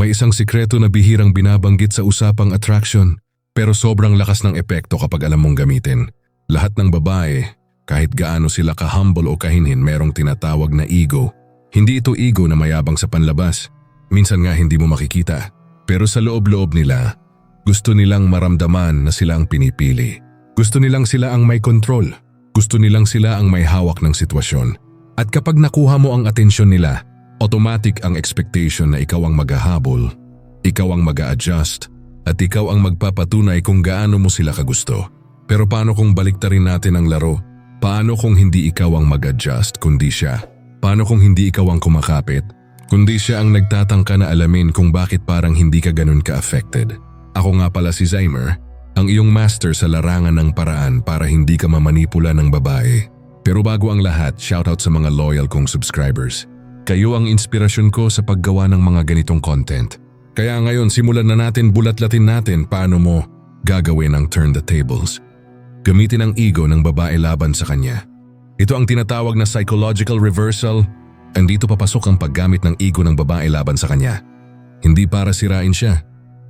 May isang sikreto na bihirang binabanggit sa usapang attraction, pero sobrang lakas ng epekto kapag alam mong gamitin. Lahat ng babae, kahit gaano sila ka-humble o kahinhin merong tinatawag na ego. Hindi ito ego na mayabang sa panlabas. Minsan nga hindi mo makikita. Pero sa loob-loob nila, gusto nilang maramdaman na sila ang pinipili. Gusto nilang sila ang may control. Gusto nilang sila ang may hawak ng sitwasyon. At kapag nakuha mo ang atensyon nila, automatic ang expectation na ikaw ang maghahabol, ikaw ang mag adjust at ikaw ang magpapatunay kung gaano mo sila kagusto. Pero paano kung baliktarin natin ang laro? Paano kung hindi ikaw ang mag-adjust kundi siya? Paano kung hindi ikaw ang kumakapit? Kundi siya ang nagtatangka na alamin kung bakit parang hindi ka ganun ka-affected. Ako nga pala si Zymer, ang iyong master sa larangan ng paraan para hindi ka mamanipula ng babae. Pero bago ang lahat, shoutout sa mga loyal kong subscribers. Kayo ang inspirasyon ko sa paggawa ng mga ganitong content. Kaya ngayon simulan na natin bulatlatin natin paano mo gagawin ang turn the tables. Gamitin ang ego ng babae laban sa kanya. Ito ang tinatawag na psychological reversal and dito papasok ang paggamit ng ego ng babae laban sa kanya. Hindi para sirain siya,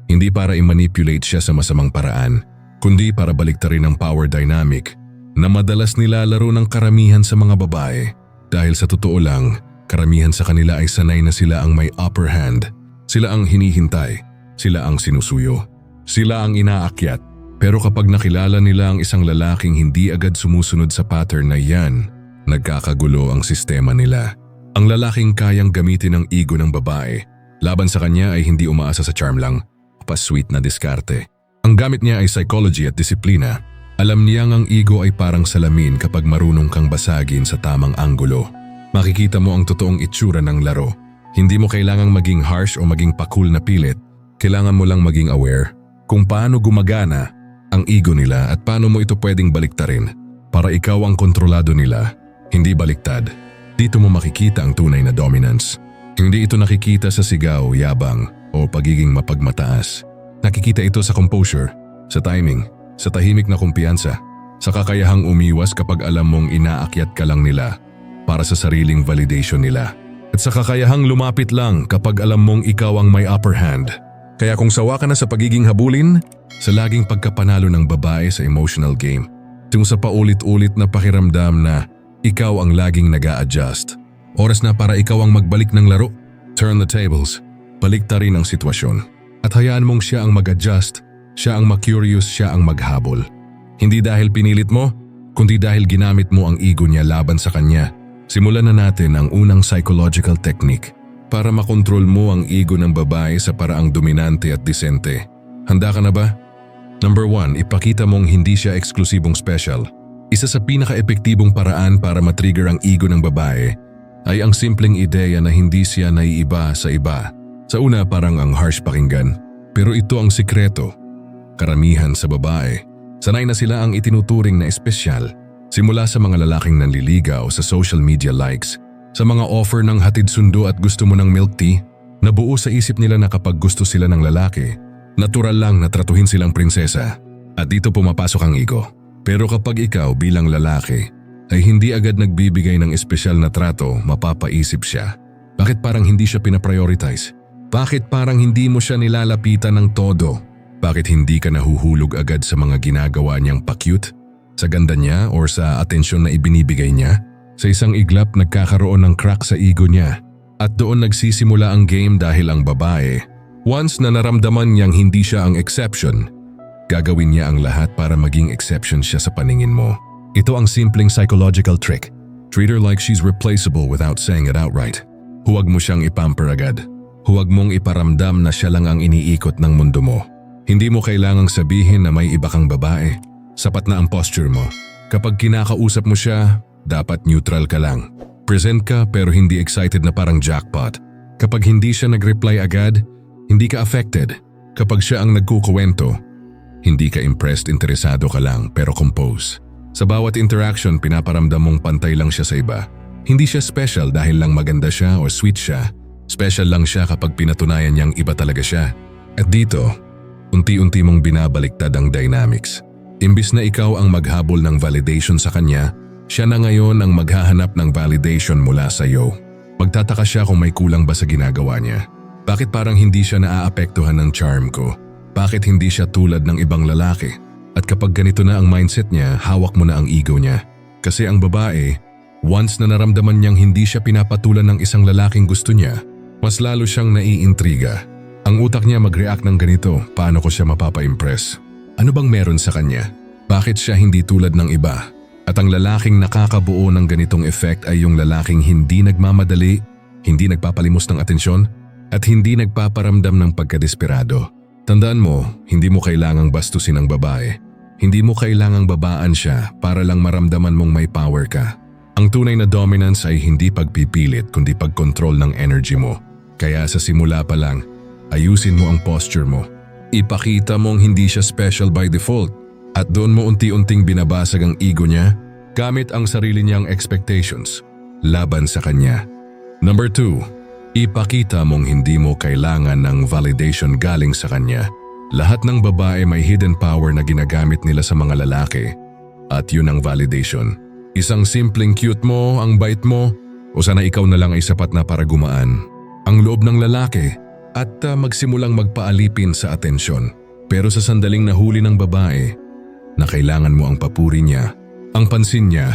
hindi para i-manipulate siya sa masamang paraan, kundi para baliktarin ang power dynamic na madalas nilalaro ng karamihan sa mga babae. Dahil sa totoo lang, karamihan sa kanila ay sanay na sila ang may upper hand. Sila ang hinihintay, sila ang sinusuyo, sila ang inaakyat pero kapag nakilala nila ang isang lalaking hindi agad sumusunod sa pattern na yan, nagkakagulo ang sistema nila. Ang lalaking kayang gamitin ang ego ng babae, laban sa kanya ay hindi umaasa sa charm lang, pa-sweet na diskarte. Ang gamit niya ay psychology at disiplina. Alam niyang ang ego ay parang salamin kapag marunong kang basagin sa tamang anggulo. Makikita mo ang totoong itsura ng laro. Hindi mo kailangang maging harsh o maging pakul na pilit. Kailangan mo lang maging aware kung paano gumagana ang ego nila at paano mo ito pwedeng baliktarin para ikaw ang kontrolado nila, hindi baliktad. Dito mo makikita ang tunay na dominance. Hindi ito nakikita sa sigaw, yabang o pagiging mapagmataas. Nakikita ito sa composure, sa timing, sa tahimik na kumpiyansa, sa kakayahang umiwas kapag alam mong inaakyat ka lang nila para sa sariling validation nila. At sa kakayahang lumapit lang kapag alam mong ikaw ang may upper hand. Kaya kung sawa ka na sa pagiging habulin, sa laging pagkapanalo ng babae sa emotional game, tung sa paulit-ulit na pakiramdam na ikaw ang laging nag adjust Oras na para ikaw ang magbalik ng laro. Turn the tables. Baliktarin ang sitwasyon. At hayaan mong siya ang mag-adjust, siya ang ma-curious, siya ang maghabol. Hindi dahil pinilit mo, kundi dahil ginamit mo ang ego niya laban sa kanya. Simulan na natin ang unang psychological technique para makontrol mo ang ego ng babae sa paraang dominante at disente. Handa ka na ba? Number 1, ipakita mong hindi siya eksklusibong special. Isa sa pinaka-epektibong paraan para matrigger ang ego ng babae ay ang simpleng ideya na hindi siya naiiba sa iba. Sa una parang ang harsh pakinggan, pero ito ang sikreto. Karamihan sa babae, sanay na sila ang itinuturing na espesyal simula sa mga lalaking nanliligaw sa social media likes, sa mga offer ng hatid sundo at gusto mo ng milk tea, nabuo sa isip nila na kapag gusto sila ng lalaki, Natural lang na tratuhin silang prinsesa at dito pumapasok ang ego. Pero kapag ikaw bilang lalaki ay hindi agad nagbibigay ng espesyal na trato, mapapaisip siya. Bakit parang hindi siya pinaprioritize? Bakit parang hindi mo siya nilalapitan ng todo? Bakit hindi ka nahuhulog agad sa mga ginagawa niyang pa-cute? Sa ganda niya or sa atensyon na ibinibigay niya? Sa isang iglap nagkakaroon ng crack sa ego niya at doon nagsisimula ang game dahil ang babae Once na naramdaman niyang hindi siya ang exception, gagawin niya ang lahat para maging exception siya sa paningin mo. Ito ang simpleng psychological trick. Treat her like she's replaceable without saying it outright. Huwag mo siyang ipamper agad. Huwag mong iparamdam na siya lang ang iniikot ng mundo mo. Hindi mo kailangang sabihin na may iba kang babae. Sapat na ang posture mo. Kapag kinakausap mo siya, dapat neutral ka lang. Present ka pero hindi excited na parang jackpot. Kapag hindi siya nag-reply agad, hindi ka affected kapag siya ang nagkukuwento. Hindi ka impressed, interesado ka lang pero compose. Sa bawat interaction, pinaparamdam mong pantay lang siya sa iba. Hindi siya special dahil lang maganda siya o sweet siya. Special lang siya kapag pinatunayan niyang iba talaga siya. At dito, unti-unti mong binabaliktad ang dynamics. Imbis na ikaw ang maghabol ng validation sa kanya, siya na ngayon ang maghahanap ng validation mula sa iyo. Magtataka siya kung may kulang ba sa ginagawa niya. Bakit parang hindi siya naaapektuhan ng charm ko? Bakit hindi siya tulad ng ibang lalaki? At kapag ganito na ang mindset niya, hawak mo na ang ego niya. Kasi ang babae, once na naramdaman niyang hindi siya pinapatulan ng isang lalaking gusto niya, mas lalo siyang naiintriga. Ang utak niya mag-react ng ganito, paano ko siya mapapa-impress? Ano bang meron sa kanya? Bakit siya hindi tulad ng iba? At ang lalaking nakakabuo ng ganitong effect ay yung lalaking hindi nagmamadali, hindi nagpapalimos ng atensyon, at hindi nagpaparamdam ng pagkadesperado. Tandaan mo, hindi mo kailangang bastusin ang babae. Hindi mo kailangang babaan siya para lang maramdaman mong may power ka. Ang tunay na dominance ay hindi pagpipilit kundi pagkontrol ng energy mo. Kaya sa simula pa lang, ayusin mo ang posture mo. Ipakita mong hindi siya special by default at doon mo unti-unting binabasag ang ego niya gamit ang sarili niyang expectations laban sa kanya. Number 2, ipakita mong hindi mo kailangan ng validation galing sa kanya. Lahat ng babae may hidden power na ginagamit nila sa mga lalaki at yun ang validation. Isang simpleng cute mo, ang bait mo, o sana ikaw na lang ay sapat na para gumaan. Ang loob ng lalaki at uh, magsimulang magpaalipin sa atensyon. Pero sa sandaling nahuli ng babae, na kailangan mo ang papuri niya, ang pansin niya,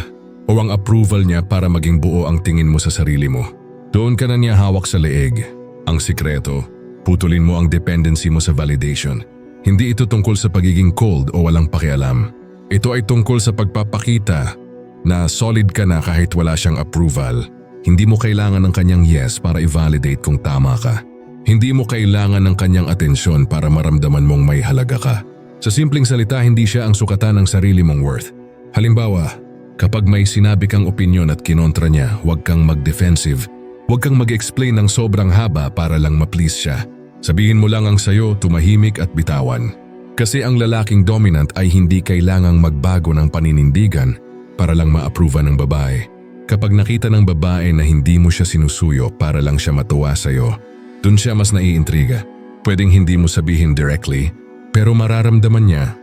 o ang approval niya para maging buo ang tingin mo sa sarili mo. Doon ka na niya hawak sa leeg. Ang sikreto, putulin mo ang dependency mo sa validation. Hindi ito tungkol sa pagiging cold o walang pakialam. Ito ay tungkol sa pagpapakita na solid ka na kahit wala siyang approval. Hindi mo kailangan ng kanyang yes para i-validate kung tama ka. Hindi mo kailangan ng kanyang atensyon para maramdaman mong may halaga ka. Sa simpleng salita, hindi siya ang sukatan ng sarili mong worth. Halimbawa, kapag may sinabi kang opinyon at kinontra niya, huwag kang mag-defensive. Huwag kang mag-explain ng sobrang haba para lang ma-please siya. Sabihin mo lang ang sayo, tumahimik at bitawan. Kasi ang lalaking dominant ay hindi kailangang magbago ng paninindigan para lang ma-approve ng babae. Kapag nakita ng babae na hindi mo siya sinusuyo para lang siya matuwa sa'yo, dun siya mas naiintriga. Pwedeng hindi mo sabihin directly, pero mararamdaman niya,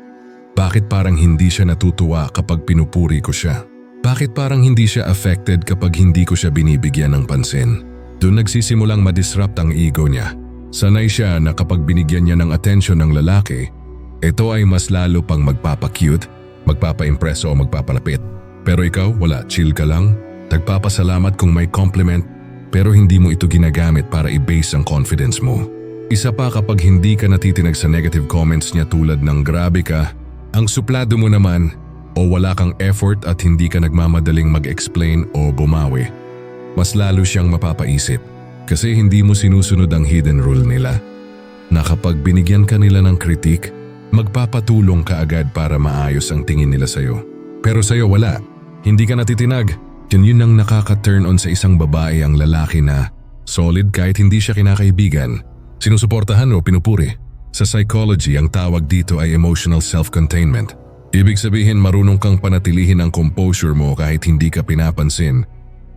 bakit parang hindi siya natutuwa kapag pinupuri ko siya? Bakit parang hindi siya affected kapag hindi ko siya binibigyan ng pansin? Doon nagsisimulang madisrupt ang ego niya. Sanay siya na kapag binigyan niya ng atensyon ng lalaki, ito ay mas lalo pang magpapacute, magpapa-impress o magpapalapit. Pero ikaw, wala, chill ka lang, nagpapasalamat kung may compliment, pero hindi mo ito ginagamit para i-base ang confidence mo. Isa pa kapag hindi ka natitinag sa negative comments niya tulad ng grabe ka, ang suplado mo naman o wala kang effort at hindi ka nagmamadaling mag-explain o bumawi, mas lalo siyang mapapaisip kasi hindi mo sinusunod ang hidden rule nila na kapag binigyan ka nila ng kritik, magpapatulong ka agad para maayos ang tingin nila sa'yo. Pero sa'yo wala, hindi ka natitinag. Yan yun ang nakaka-turn on sa isang babae ang lalaki na solid kahit hindi siya kinakaibigan, sinusuportahan o pinupuri. Sa psychology, ang tawag dito ay emotional self-containment. Ibig sabihin marunong kang panatilihin ang composure mo kahit hindi ka pinapansin,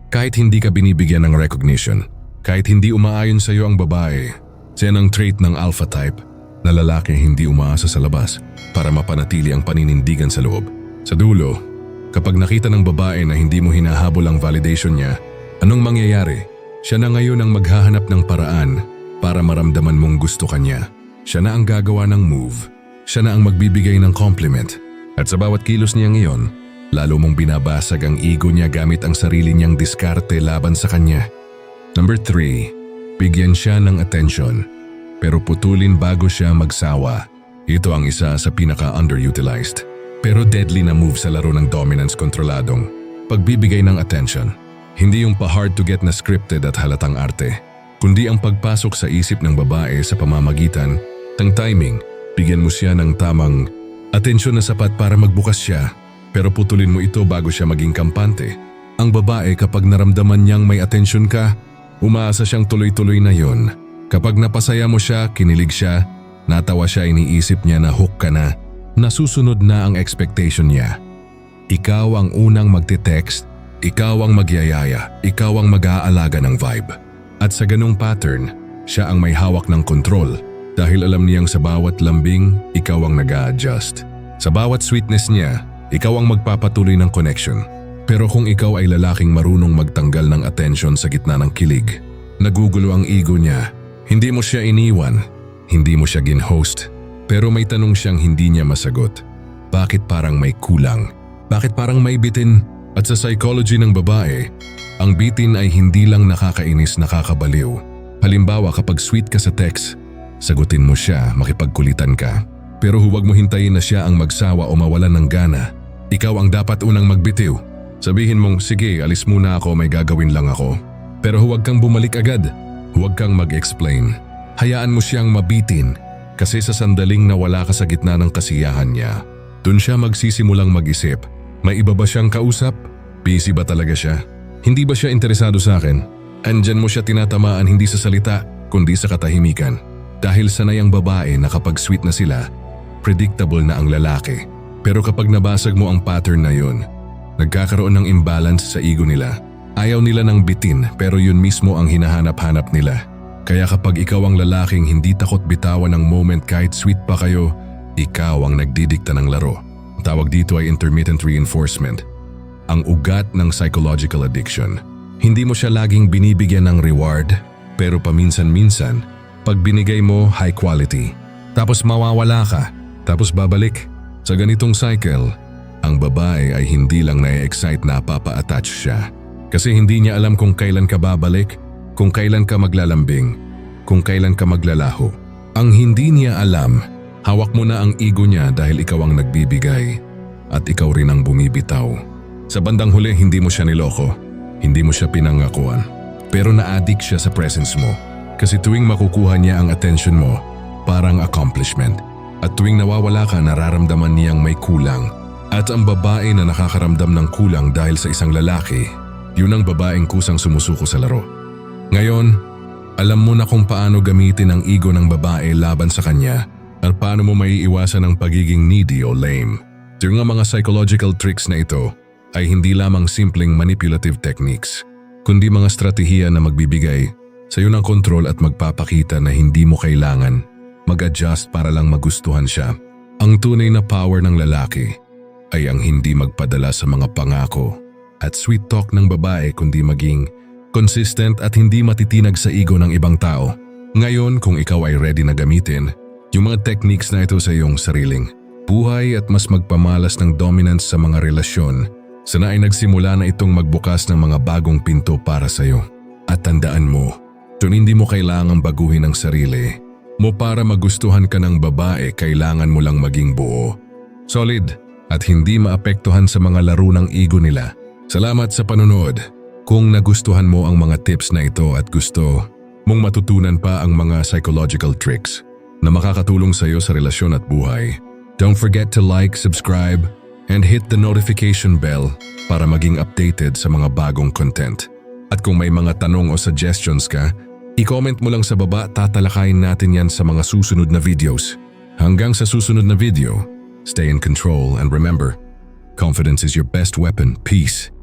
kahit hindi ka binibigyan ng recognition, kahit hindi umaayon sa iyo ang babae. Yan ang trait ng alpha type na lalaki hindi umaasa sa labas para mapanatili ang paninindigan sa loob. Sa dulo, kapag nakita ng babae na hindi mo hinahabol ang validation niya, anong mangyayari? Siya na ngayon ang maghahanap ng paraan para maramdaman mong gusto kanya. Siya na ang gagawa ng move. Siya na ang magbibigay ng compliment. At sa bawat kilos niya ngayon, lalo mong binabasag ang ego niya gamit ang sarili niyang diskarte laban sa kanya. Number 3. Bigyan siya ng attention. Pero putulin bago siya magsawa. Ito ang isa sa pinaka-underutilized. Pero deadly na move sa laro ng dominance kontroladong pagbibigay ng attention. Hindi yung pa-hard to get na scripted at halatang arte, kundi ang pagpasok sa isip ng babae sa pamamagitan ng timing. Bigyan mo siya ng tamang atensyon na sapat para magbukas siya, pero putulin mo ito bago siya maging kampante. Ang babae kapag naramdaman niyang may atensyon ka, umaasa siyang tuloy-tuloy na yon. Kapag napasaya mo siya, kinilig siya, natawa siya iniisip niya na hook ka na, nasusunod na ang expectation niya. Ikaw ang unang magte-text, ikaw ang magyayaya, ikaw ang mag-aalaga ng vibe. At sa ganong pattern, siya ang may hawak ng control dahil alam niyang sa bawat lambing, ikaw ang nag adjust Sa bawat sweetness niya, ikaw ang magpapatuloy ng connection. Pero kung ikaw ay lalaking marunong magtanggal ng attention sa gitna ng kilig, nagugulo ang ego niya, Hindi mo siya iniwan, hindi mo siya ginhost, pero may tanong siyang hindi niya masagot. Bakit parang may kulang? Bakit parang may bitin? At sa psychology ng babae, ang bitin ay hindi lang nakakainis nakakabaliw. Halimbawa kapag sweet ka sa text, sagutin mo siya, makipagkulitan ka. Pero huwag mo hintayin na siya ang magsawa o mawalan ng gana. Ikaw ang dapat unang magbitiw. Sabihin mong, sige, alis muna ako, may gagawin lang ako. Pero huwag kang bumalik agad. Huwag kang mag-explain. Hayaan mo siyang mabitin kasi sa sandaling nawala ka sa gitna ng kasiyahan niya, dun siya magsisimulang mag-isip. May iba ba siyang kausap? Busy ba talaga siya? Hindi ba siya interesado sa akin? Andyan mo siya tinatamaan hindi sa salita, kundi sa katahimikan. Dahil sanay ang babae na kapag sweet na sila, predictable na ang lalaki. Pero kapag nabasag mo ang pattern na yun, nagkakaroon ng imbalance sa ego nila. Ayaw nila ng bitin pero yun mismo ang hinahanap-hanap nila. Kaya kapag ikaw ang lalaking hindi takot bitawan ng moment kahit sweet pa kayo, ikaw ang nagdidikta ng laro. Tawag dito ay intermittent reinforcement. Ang ugat ng psychological addiction. Hindi mo siya laging binibigyan ng reward, pero paminsan-minsan, pag binigay mo high quality, tapos mawawala ka, tapos babalik. Sa ganitong cycle, ang babae ay hindi lang na-excite na papa-attach siya. Kasi hindi niya alam kung kailan ka babalik, kung kailan ka maglalambing, kung kailan ka maglalaho. Ang hindi niya alam, hawak mo na ang ego niya dahil ikaw ang nagbibigay at ikaw rin ang bumibitaw. Sa bandang huli, hindi mo siya niloko, hindi mo siya pinangakuan. Pero na-addict siya sa presence mo. Kasi tuwing makukuha niya ang attention mo, parang accomplishment. At tuwing nawawala ka, nararamdaman niyang may kulang. At ang babae na nakakaramdam ng kulang dahil sa isang lalaki, yun ang babaeng kusang sumusuko sa laro. Ngayon, alam mo na kung paano gamitin ang ego ng babae laban sa kanya at paano mo maiiwasan ang pagiging needy o lame. Yung mga psychological tricks na ito ay hindi lamang simpleng manipulative techniques, kundi mga strategiya na magbibigay sa iyo ng kontrol at magpapakita na hindi mo kailangan mag-adjust para lang magustuhan siya. Ang tunay na power ng lalaki ay ang hindi magpadala sa mga pangako at sweet talk ng babae kundi maging consistent at hindi matitinag sa ego ng ibang tao. Ngayon kung ikaw ay ready na gamitin, yung mga techniques na ito sa iyong sariling buhay at mas magpamalas ng dominance sa mga relasyon, sana ay nagsimula na itong magbukas ng mga bagong pinto para sa iyo. At tandaan mo, kung hindi mo kailangang baguhin ang sarili, mo para magustuhan ka ng babae, kailangan mo lang maging buo. Solid at hindi maapektuhan sa mga laro ng ego nila. Salamat sa panonood. Kung nagustuhan mo ang mga tips na ito at gusto mong matutunan pa ang mga psychological tricks na makakatulong sa iyo sa relasyon at buhay, don't forget to like, subscribe, and hit the notification bell para maging updated sa mga bagong content. At kung may mga tanong o suggestions ka, i-comment mo lang sa baba tatalakayin natin yan sa mga susunod na videos. Hanggang sa susunod na video, stay in control and remember, confidence is your best weapon. Peace.